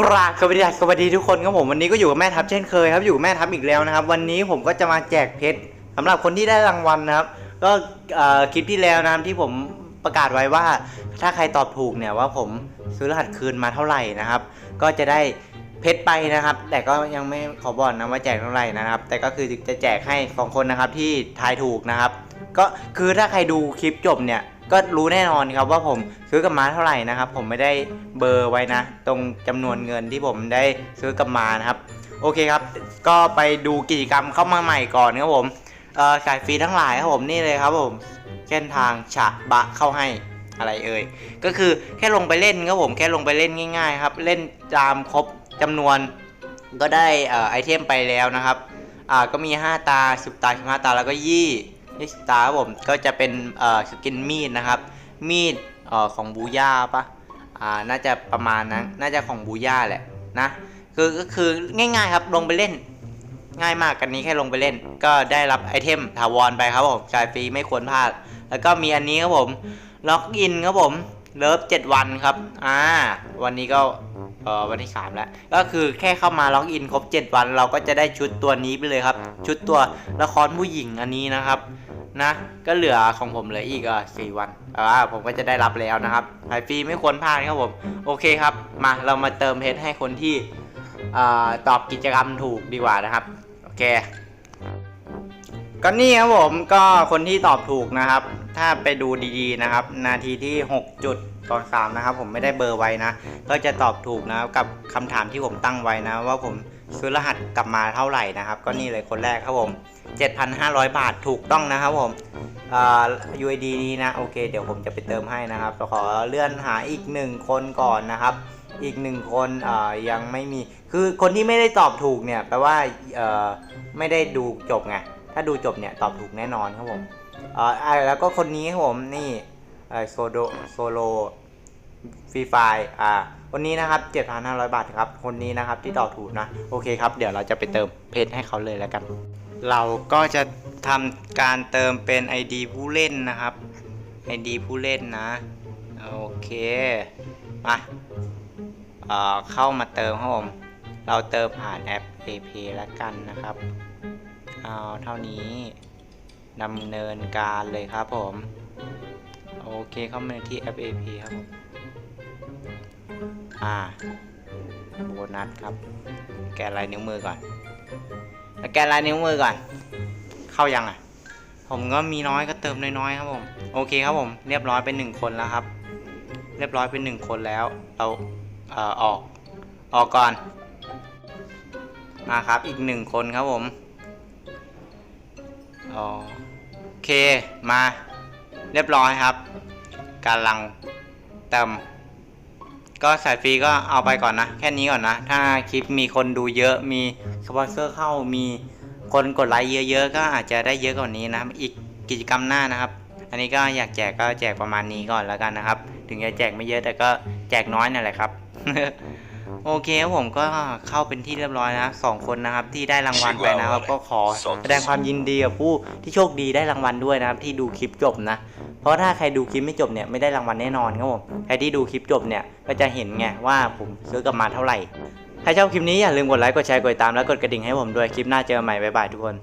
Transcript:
กราบสวัสดีสวัสดีทุกคนครับผมวันนี้ก็อยู่กับแม่ทัพเช่นเคยครับอยู่แม่ทัพอีกแล้วนะครับ วันนี้ผมก็จะมาแจกเพชรสำหรับคนที่ได้รางวัลนะครับ ก็คลิปที่แล้วนะครับที่ผมประกาศไว้ว่า ถ้าใครตอบถูกเนี่ยว่าผมซื้อรหัสคืนมาเท่าไหร่นะครับ ก็จะได้เพชรไปนะครับ แต่ก็ยังไม่ขอบอกนะว่าแจกเท่าไหร่นะครับ แต่ก็คือจะแจกให้สองคนนะครับที่ทายถูกนะครับ ก็คือถ้าใครดูคลิปจบเนี่ย ก็รู้แน่นอนครับว่าผมซื้อกับมาเท่าไหร่นะครับ ผมไม่ได้เบอร์ไว้นะ ตรงจำนวนเงินที่ผมได้ซื้อกับมานะครับ โอเคครับ ก็ไปดูกิจกรรมเข้ามาใหม่ก่อนครับผมสายฟรีทั้งหลายครับผมนี่เลยครับผมเส้นทางฉะบะเข้าให้อะไรเอ่ยก็คือแค่ลงไปเล่นครับผมแค่ลงไปเล่นง่าย ๆ ครับ เล่นตามครบจำนวนก็ได้อ่อไอเทมไปแล้วนะครับก็มี 5 ตา 10 ตา15ตาแล้วก็ยี่ ยี่สิบตาครับผมก็จะเป็นเอ่อสกินมีดนะครับ มีดเอ่อของบูย่าปะอ่าน่าจะประมาณนั้นน่าจะของบูย่าแหละนะคือก็คือง่ายๆครับลงไปเล่น ง่ายมากกันนี้แค่ลงไปเล่น ก็ได้รับไอเทมถาวรไปครับผมจ่ายฟรีไม่ควรพลาด แล้วก็มีอันนี้ครับผมล็อกอินครับผมเลิฟ7วันครับอ่าวันนี้ก็ เอ่อวันที่สามแล้ว ก็คือแค่เข้ามาล็อกอินครบ 7 วันเราก็จะได้ชุดตัวนี้ไปเลยครับ ชุดตัวละครผู้หญิงอันนี้นะครับนะ ก็เหลือของผมเหลืออีกอะสี่วันอ่าผมก็จะได้รับแล้วนะครับหายฟรีไม่ควรพลาดครับผม โอเคครับ มาเรามาเติมเพชรให้คนที่อ่าตอบกิจกรรมถูกดีกว่านะครับ โอเค ก็นี่ครับผมก็คนที่ตอบถูกนะครับ ถ้าไปดูดีๆนะครับ นาทีที่ 6 จุดก่อนสามนะครับ ผมไม่ได้เบอร์ไว้นะ ก็จะตอบถูกนะกับคำถามที่ผมตั้งไว้นะ ว่าผมซื้อรหัสกลับมาเท่าไหร่นะครับ ก็นี่เลยคนแรกครับผม 7,500 บาทถูกต้องนะครับผมอ่า UID นี้นะ โอเค เดี๋ยวผมจะไปเติมให้นะครับขอเลื่อนหาอีกหนึ่งคนก่อนนะครับอีกหนึ่งคนยังไม่มี คือคนที่ไม่ได้ตอบถูกเนี่ยแปลว่าไม่ได้ดูจบไง ถ้าดูจบเนี่ยตอบถูกแน่นอนครับผม อ่ออ่าแล้วก็คนนี้ครับผมนี่เอ่อโซโดโซโลฟรีไฟอ่าคนนี้นะครับ 7,500 บาทครับ คนนี้นะครับที่ต่อถูกนะ โอเคครับ เดี๋ยวเราจะไปเติมเพชรให้เขาเลยแล้วกัน เราก็จะทำการเติมเป็น ID ผู้เล่นนะครับ ID ผู้เล่นนะ โอเค มาเอ่อเข้ามาเติมครับผม เราเติมผ่านแอป AP แล้วกันนะครับ เอาเท่านี้ ดำเนินการเลยครับผม โอเคเข้ามาที่แอป AP ครับผม อ่า โบนัสครับ แกะลายนิ้วมือก่อน แล้วแกะลายนิ้วมือก่อน เข้ายังอะ ผมก็มีน้อยก็เติมน้อยๆครับผม โอเคครับผม เรียบร้อยเป็นหนึ่งคนแล้วครับ เรียบร้อยเป็นหนึ่งคนแล้ว เราเอ่อออก ออกก่อน มาครับ อีกหนึ่งคนครับผม โอเคมาเรียบร้อยครับกำลังเติมก็สายฟรีก็เอาไปก่อนนะ แค่นี้ก่อนนะ ถ้าคลิปมีคนดูเยอะมีสปอนเซอร์เข้ามีคนกดไลค์เยอะๆ ก็อาจจะได้เยอะกว่านี้นะครับอีกกิจกรรมหน้านะครับ อันนี้ก็อยากแจกก็แจกประมาณนี้ก่อนแล้วกันนะครับ ถึงจะแจกไม่เยอะแต่ก็แจกน้อยนั่นแหละครับ โอเคครับผมก็เข้าเป็นที่เรียบร้อยนะสองคนนะครับที่ได้รางวัลไปนะครับ ก็ขอแสดงความยินดีกับผู้ที่โชคดีได้รางวัลด้วยนะครับ ที่ดูคลิปจบนะ เพราะถ้าใครดูคลิปไม่จบเนี่ยไม่ได้รางวัลแน่นอนครับผมใครที่ดูคลิปจบเนี่ยก็จะเห็นไงว่าผมซื้อกลับมาเท่าไหร่ถ้าชอบคลิปนี้อย่าลืมกดไลค์กดแชร์กดติดตามและกดกระดิ่งให้ผมด้วยคลิปหน้าเจอกันใหม่บ๊ายบายทุกคน